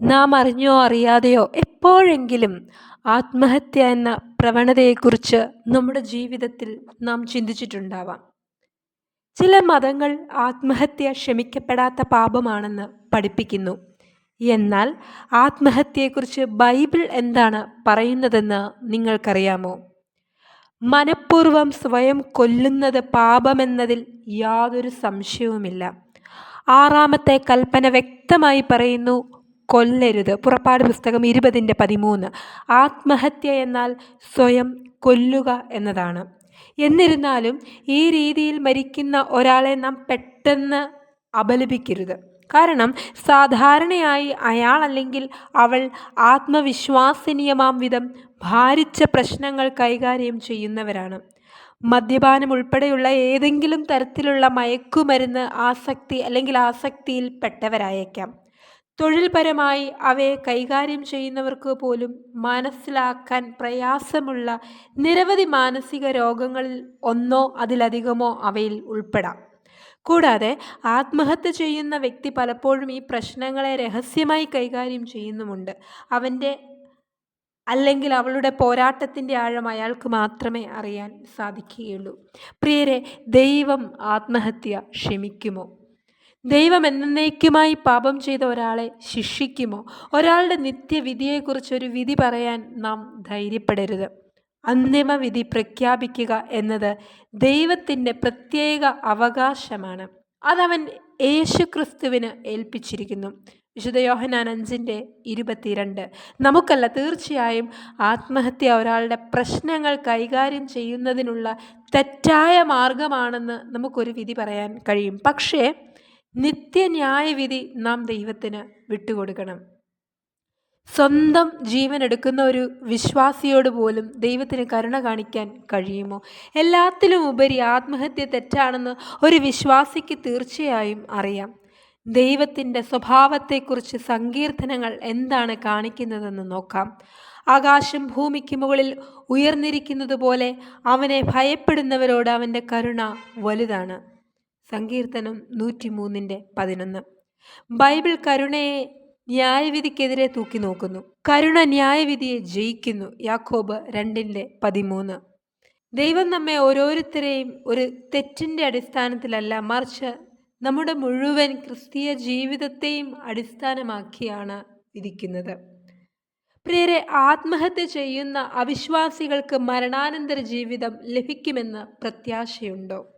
നാം അറിഞ്ഞോ അറിയാതെയോ എപ്പോഴെങ്കിലും ആത്മഹത്യ എന്ന പ്രവണതയെക്കുറിച്ച് നമ്മുടെ ജീവിതത്തിൽ നാം ചിന്തിച്ചിട്ടുണ്ടാവാം. ചില മതങ്ങൾ ആത്മഹത്യ ക്ഷമിക്കപ്പെടാത്ത പാപമാണെന്ന് പഠിപ്പിക്കുന്നു. എന്നാൽ ആത്മഹത്യയെക്കുറിച്ച് ബൈബിൾ എന്താണ് പറയുന്നതെന്ന് നിങ്ങൾക്കറിയാമോ? മനഃപൂർവം സ്വയം കൊല്ലുന്നത് പാപമെന്നതിൽ യാതൊരു സംശയവുമില്ല. ആറാമത്തെ കൽപ്പന വ്യക്തമായി പറയുന്നു കൊല്ലരുത്. പുറപ്പാട് പുസ്തകം ഇരുപതിന്റെ പതിമൂന്ന്. ആത്മഹത്യ എന്നാൽ സ്വയം കൊല്ലുക എന്നതാണ്. എന്നിരുന്നാലും ഈ രീതിയിൽ മരിക്കുന്ന ഒരാളെ നാം പെട്ടെന്ന് അപലപിക്കരുത്. കാരണം സാധാരണയായി അയാൾ അല്ലെങ്കിൽ അവൾ ആത്മവിശ്വാസനീയമാം വിധം ഭാരിച്ച പ്രശ്നങ്ങൾ കൈകാര്യം ചെയ്യുന്നവരാണ്. മദ്യപാനം ഉൾപ്പെടെയുള്ള ഏതെങ്കിലും തരത്തിലുള്ള മയക്കുമരുന്ന് ആസക്തി അല്ലെങ്കിൽ ആസക്തിയിൽ പെട്ടവരായേക്കാം തൊഴിൽപരമായി അവയെ കൈകാര്യം ചെയ്യുന്നവർക്ക് പോലും മനസ്സിലാക്കാൻ പ്രയാസമുള്ള നിരവധി മാനസിക രോഗങ്ങളിൽ ഒന്നോ അതിലധികമോ അവയിൽ ഉൾപ്പെടാം. കൂടാതെ ആത്മഹത്യ ചെയ്യുന്ന വ്യക്തി പലപ്പോഴും ഈ പ്രശ്നങ്ങളെ രഹസ്യമായി കൈകാര്യം ചെയ്യുന്നുമുണ്ട്. അവന്റെ അല്ലെങ്കിൽ അവളുടെ പോരാട്ടത്തിന്റെ ആഴം അയാൾക്ക് മാത്രമേ അറിയാൻ സാധിക്കുകയുള്ളൂ. പ്രിയരെ ദൈവം ആത്മഹത്യ ക്ഷമിക്കുമോ? ദൈവം എന്നേക്കുമായി പാപം ചെയ്ത ഒരാളെ ശിക്ഷിക്കുമോ? ഒരാളുടെ നിത്യവിധിയെക്കുറിച്ച് ഒരു വിധി പറയാൻ നാം ധൈര്യപ്പെടരുത്. അന്തിമ വിധി പ്രഖ്യാപിക്കുക എന്നത് ദൈവത്തിന്റെ പ്രത്യേക അവകാശമാണ്. അതവൻ യേശുക്രിസ്തുവിന് ഏൽപ്പിച്ചിരിക്കുന്നു. വിശുദ്ധ യോഹനാൻ അഞ്ചിന്റെ ഇരുപത്തിരണ്ട്. നമുക്കല്ല തീർച്ചയായും ആത്മഹത്യ ഒരാളുടെ പ്രശ്നങ്ങൾ കൈകാര്യം ചെയ്യുന്നതിനുള്ള തെറ്റായ മാർഗമാണെന്ന് നമുക്കൊരു വിധി പറയാൻ കഴിയും. പക്ഷേ നിത്യന്യായവിധി നാം ദൈവത്തിന് വിട്ടുകൊടുക്കണം. സ്വന്തം ജീവൻ എടുക്കുന്ന ഒരു വിശ്വാസിയോട് പോലും ദൈവത്തിന് കരുണ കാണിക്കാൻ കഴിയുമോ? എല്ലാത്തിലും ഉപരി ആത്മഹത്യ തെറ്റാണെന്ന് ഒരു വിശ്വാസിക്ക് തീർച്ചയായും അറിയാം. ദൈവത്തിന്റെ സ്വഭാവത്തെക്കുറിച്ച് സങ്കീർത്തനങ്ങൾ എന്താണ് കാണിക്കുന്നതെന്ന് നോക്കാം. ആകാശം ഭൂമിക്ക് മുകളിൽ ഉയർന്നിരിക്കുന്നത് പോലെ അവനെ ഭയപ്പെടുന്നവരോട് അവന്റെ കരുണ വലുതാണ്. സങ്കീർത്തനം നൂറ്റിമൂന്നിന്റെ പതിനൊന്ന്. ബൈബിൾ കരുണയെ ന്യായവിധിക്കെതിരെ തൂക്കി നോക്കുന്നു. കരുണ ന്യായവിധിയെ ജയിക്കുന്നു. യാക്കോബ് രണ്ടിന്റെ പതിമൂന്ന്. ദൈവം നമ്മെ ഓരോരുത്തരെയും ഒരു തെറ്റിന്റെ അടിസ്ഥാനത്തിലല്ല മറിച്ച് നമ്മുടെ മുഴുവൻ ക്രിസ്തീയ ജീവിതത്തെയും അടിസ്ഥാനമാക്കിയാണ് വിധിക്കുന്നത്. പ്രിയരെ ആത്മഹത്യ ചെയ്യുന്ന അവിശ്വാസികൾക്ക് മരണാനന്തര ജീവിതം ലഭിക്കുമെന്ന് പ്രത്യാശയുണ്ടോ?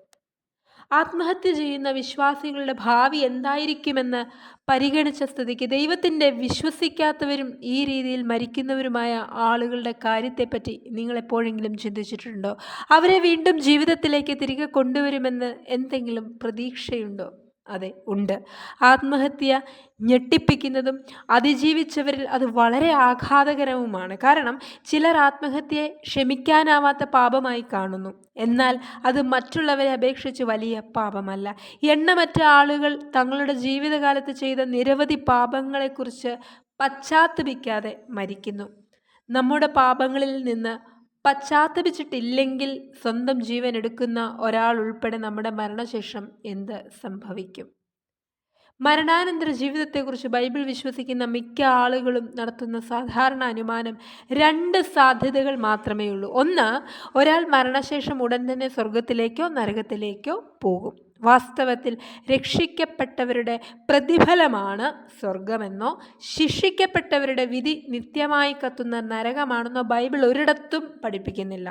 ആത്മഹത്യ ചെയ്യുന്ന വിശ്വാസികളുടെ ഭാവി എന്തായിരിക്കുമെന്ന് പരിഗണിച്ച സ്ഥിതിക്ക് ദൈവത്തിന്റെ വിശ്വസിക്കാത്തവരും ഈ രീതിയിൽ മരിക്കുന്നവരുമായ ആളുകളുടെ കാര്യത്തെപ്പറ്റി നിങ്ങൾ എപ്പോഴെങ്കിലും ചിന്തിച്ചിട്ടുണ്ടോ? അവരെ വീണ്ടും ജീവിതത്തിലേക്ക് തിരികെ കൊണ്ടുവരുമെന്ന് എന്തെങ്കിലും പ്രതീക്ഷയുണ്ടോ? അതെ ഉണ്ട്. ആത്മഹത്യ ഞെട്ടിപ്പിക്കുന്നതും അതിജീവിച്ചവരിൽ അത് വളരെ ആഘാതകരവുമാണ്. കാരണം ചിലർ ആത്മഹത്യയെ ക്ഷമിക്കാനാവാത്ത പാപമായി കാണുന്നു. എന്നാൽ അത് മറ്റുള്ളവരെ അപേക്ഷിച്ച് വലിയ പാപമല്ല. എണ്ണമറ്റ ആളുകൾ തങ്ങളുടെ ജീവിതകാലത്ത് ചെയ്ത നിരവധി പാപങ്ങളെക്കുറിച്ച് പശ്ചാത്തപിക്കാതെ മരിക്കുന്നു. നമ്മുടെ പാപങ്ങളിൽ നിന്ന് പശ്ചാത്തപിച്ചിട്ടില്ലെങ്കിൽ സ്വന്തം ജീവൻ എടുക്കുന്ന ഒരാൾ ഉൾപ്പെടെ നമ്മുടെ മരണശേഷം എന്ത് സംഭവിക്കും? മരണാനന്തര ജീവിതത്തെക്കുറിച്ച് ബൈബിൾ വിശ്വസിക്കുന്ന മിക്ക ആളുകളും നടത്തുന്ന സാധാരണ അനുമാനം രണ്ട് സാധ്യതകൾ മാത്രമേ ഉള്ളൂ ഒന്ന് ഒരാൾ മരണശേഷം ഉടൻ തന്നെ സ്വർഗത്തിലേക്കോ നരകത്തിലേക്കോ പോകും. വാസ്തവത്തിൽ രക്ഷിക്കപ്പെട്ടവരുടെ പ്രതിഫലമാണ് സ്വർഗമെന്നോ ശിക്ഷിക്കപ്പെട്ടവരുടെ വിധി നിത്യമായി കത്തുന്ന നരകമാണെന്നോ ബൈബിൾ ഒരിടത്തും പഠിപ്പിക്കുന്നില്ല.